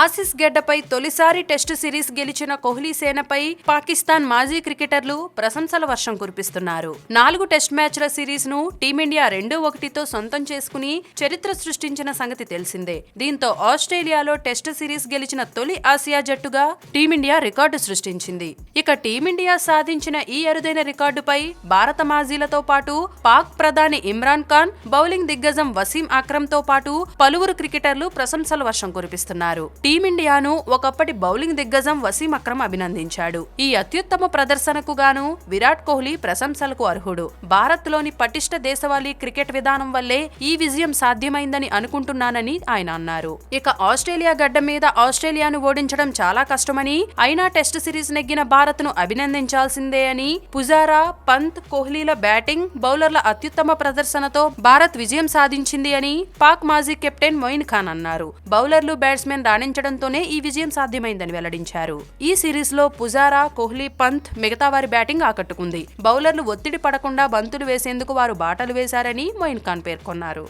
ఆసిస్ గడ్డపై తొలిసారి test series గెలిచిన కోహ్లీ సేనపై పాకిస్తాన్ మాజీ క్రికెటర్లు ప్రశంసల వర్షం కురిపిస్తున్నారు. నాలుగు టెస్ట్ మ్యాచ్ల సిరీస్ను టీమిండియా రెండు ఒకటితో సొంతం చేసుకుని చరిత్ర సృష్టించిన సంగతి తెలిసిందే. దీంతో ఆస్ట్రేలియాలో టెస్ట్ సిరీస్ గెలిచిన తొలి ఆసియా జట్టుగా టీమిండియా రికార్డు సృష్టించింది. ఇక టీమిండియా సాధించిన ఈ అరుదైన రికార్డుపై భారత మాజీలతో పాటు పాక్ ప్రధాని ఇమ్రాన్ ఖాన్ బౌలింగ్ దిగ్గజం వసీం అక్రమ్తో పాటు పలువురు క్రికెటర్లు ప్రశంసల వర్షం కురిపిస్తున్నారు. టీమిండియాను ఒకప్పటి బౌలింగ్ దిగ్గజం వసీం అక్రమ్ అభినందించాడు. ఈ అత్యుత్తమ ప్రదర్శనకు గాను విరాట్ కోహ్లీ ప్రశంసలకు అర్హుడు. భారత్లోని పటిష్ట దేశవాళీ క్రికెట్ విధానం వల్లే ఈ విజయం సాధ్యమైందని అనుకుంటున్నానని ఆయన అన్నారు. ఇక ఆస్ట్రేలియా గడ్డ మీద ఆస్ట్రేలియాను ఓడించడం చాలా కష్టమని అయినా టెస్ట్ సిరీస్ నెగ్గిన భారత్ను అభినందించాల్సిందే అని పుజారా పంత్ కోహ్లీల బ్యాటింగ్ బౌలర్ల అత్యుత్తమ ప్రదర్శనతో భారత్ విజయం సాధించింది అని పాక్ మాజీ కెప్టెన్ మొయిన్ ఖాన్ అన్నారు. బౌలర్లు బ్యాట్స్మెన్ రాణించ రాణించడంతోనే ఈ విజయం సాధ్యమైందని వెల్లడించారు. ఈ సిరీస్లో పుజారా కోహ్లీ పంత్ మిగతా వారి బ్యాటింగ్ ఆకట్టుకుంది. బౌలర్లు ఒత్తిడి పడకుండా బంతులు వేసేందుకు వారు బాటలు వేశారని మొయిన్ ఖాన్ పేర్కొన్నారు.